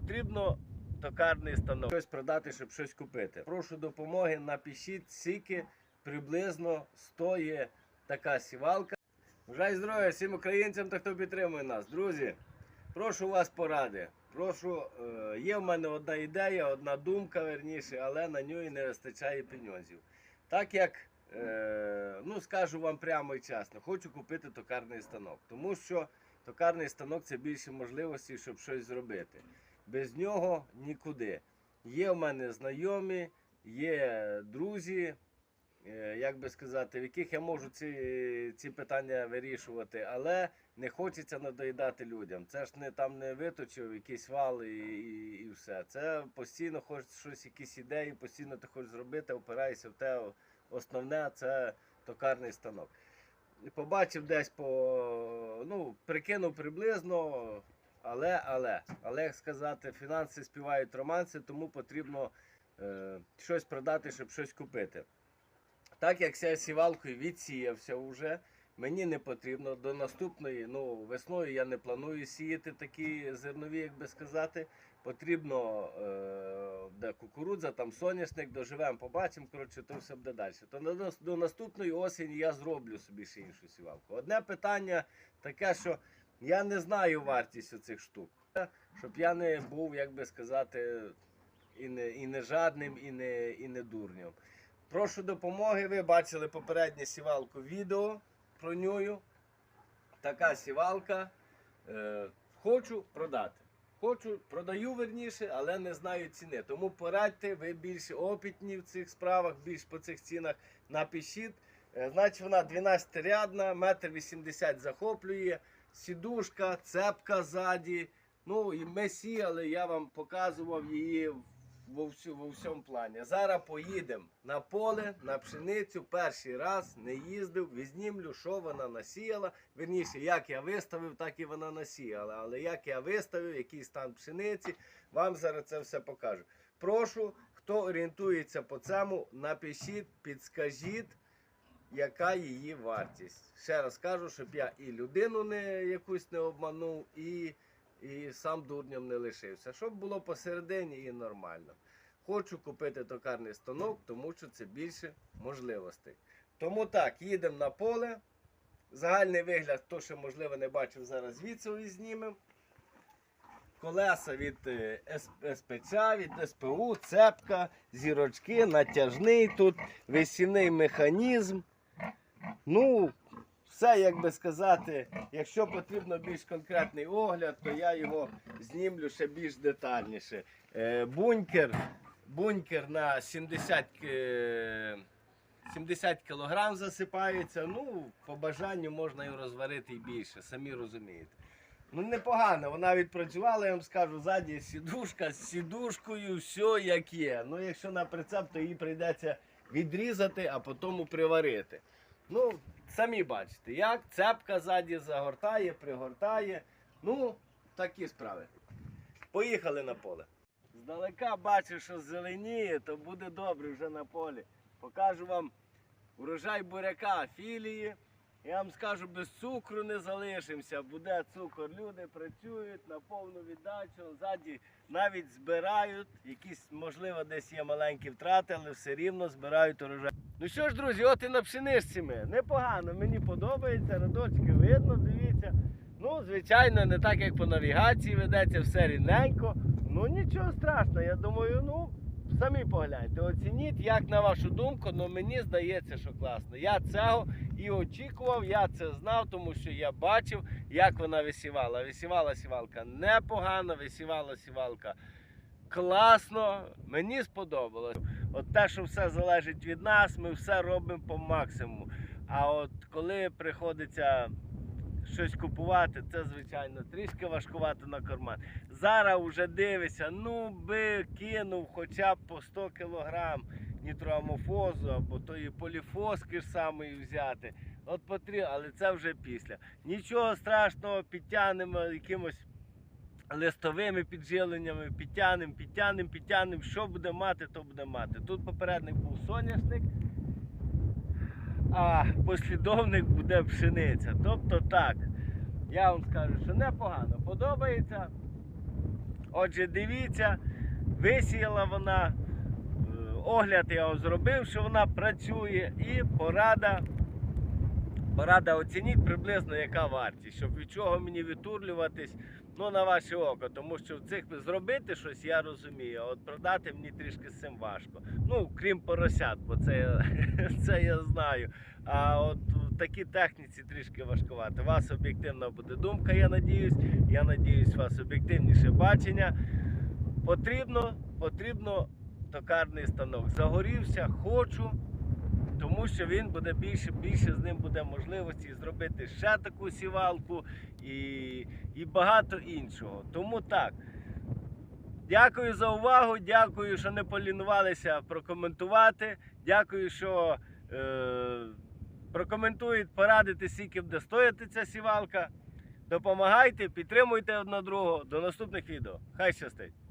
потрібно токарний станок. Щось продати, щоб щось купити. Прошу допомоги, напишіть, скільки приблизно стоїть така сівалка. Бажаю здоров'я всім українцям та хто підтримує нас. Друзі, прошу вас поради. Прошу, е, є в мене одна ідея, одна думка, верніше, але на нього не вистачає пеньозів. Так як, е, ну скажу вам прямо і чесно, хочу купити токарний станок, тому що токарний станок це більше можливостей, щоб щось зробити. Без нього нікуди. Є в мене знайомі, є друзі, е, як би сказати, в яких я можу ці, ці питання вирішувати, але не хочеться надоїдати людям. Це ж не там не виточив якийсь вал і, і, і все. Це постійно хочеш щось, якісь ідеї, постійно ти хочеш зробити, опираєшся в те. Основне це токарний станок. Побачив десь по, ну, прикинув приблизно, але, але, але як сказати, фінанси співають романси, тому потрібно е, щось продати, щоб щось купити. Так як я сівалкою відсіявся вже, мені не потрібно до наступної, ну весною я не планую сіяти такі зернові, як би сказати. Потрібно е, де кукурудза, там соняшник, доживемо, побачимо. Коротше, то все буде далі. То до, наступної осені я зроблю собі ще іншу сівалку. Одне питання таке, що я не знаю вартість цих штук. Щоб я не був, як би сказати, і не, і не жадним, і не, і не дурнем. Прошу допомоги. Ви бачили попереднє сівалку відео про нього. Така сівалка. Е, хочу продати. Хочу, продаю верніше, але не знаю ціни. Тому порадьте, ви більш опитні в цих справах, більш по цих цінах напишіть. Е, Значить, вона 12-рядна, метр 80 захоплює, сідушка, цепка ззаді. Ну і ми сіяли, я вам показував її во, во всьому плані. Зараз поїдемо на поле, на пшеницю. Перший раз не їздив, візнімлю, що вона насіяла. Верніше, як я виставив, так і вона насіяла. Але як я виставив, який стан пшениці, вам зараз це все покажу. Прошу, хто орієнтується по цьому, напишіть, підскажіть. Яка її вартість? Ще раз кажу, щоб я і людину не якусь не обманув, і, і сам дурнем не лишився. Щоб було посередині і нормально. Хочу купити токарний станок, тому що це більше можливостей. Тому так, їдемо на поле. Загальний вигляд, хто ще можливо не бачив, зараз звідси знімемо. Колеса від е, С- СПЧ, від СПУ, цепка, зірочки, натяжний тут, весільний механізм. Ну, все, як би сказати, якщо потрібно більш конкретний огляд, то я його знімлю ще більш детальніше. Е, бункер, бункер на 70, е, 70 кг засипається. Ну, по бажанню можна і розварити і більше, самі розумієте. Ну, непогано, вона відпрацювала, я вам скажу, ззаді сідушка з сідушкою, все як є. Ну, якщо на прицеп, то її прийдеться відрізати, а потім приварити. Ну, самі бачите, як цепка ззаді загортає, пригортає. Ну, такі справи. Поїхали на поле. Здалека бачу, що зеленіє, то буде добре вже на полі. Покажу вам урожай буряка філії. Я вам скажу, без цукру не залишимося. Буде цукор. Люди працюють на повну віддачу. Ззаді навіть збирають. Якісь, можливо, десь є маленькі втрати, але все рівно збирають урожай. Ну що ж, друзі, от і на пшеничці ми. Непогано, мені подобається, радочки видно, дивіться. Ну, звичайно, не так, як по навігації ведеться, все рівненько. Ну нічого страшного, я думаю, ну. Самі погляньте, оцініть, як на вашу думку, ну мені здається, що класно. Я цього і очікував, я це знав, тому що я бачив, як вона висівала. Висівала сівалка непогано, висівала сівалка класно. Мені сподобалось. От те, що все залежить від нас, ми все робимо по максимуму. А от коли приходиться щось купувати, це звичайно трішки важкувато на карман. Зараз вже дивишся, ну би кинув хоча б по 100 кг нітроамофозу або тої поліфоски ж самої взяти. От потрібно, але це вже після. Нічого страшного, підтягнемо якимось листовими піджиленнями, підтягнемо, підтягнемо, підтягнемо. Що буде мати, то буде мати. Тут попередник був соняшник, а послідовник буде пшениця. Тобто так, я вам скажу, що непогано подобається. Отже, дивіться, висіяла вона. е, Огляд я зробив, що вона працює, і порада. Порада оцініть приблизно яка вартість, щоб від чого мені відтурлюватись, ну на ваше око. Тому що в цих зробити щось я розумію, а от продати мені трішки з цим важко. Ну, крім поросят, бо це, це я знаю. А от в такій техніці трішки важкувато. У вас об'єктивна буде думка, я надіюсь. Я надіюсь, у вас об'єктивніше бачення. Потрібно, потрібно токарний станок. Загорівся, хочу тому що він буде більше, більше з ним буде можливості зробити ще таку сівалку і, багато іншого. Тому так. Дякую за увагу. Дякую, що не полінувалися прокоментувати. Дякую, що е, прокоментують, порадити, скільки буде стояти ця сівалка. Допомагайте, підтримуйте одне другого. До наступних відео. Хай щастить!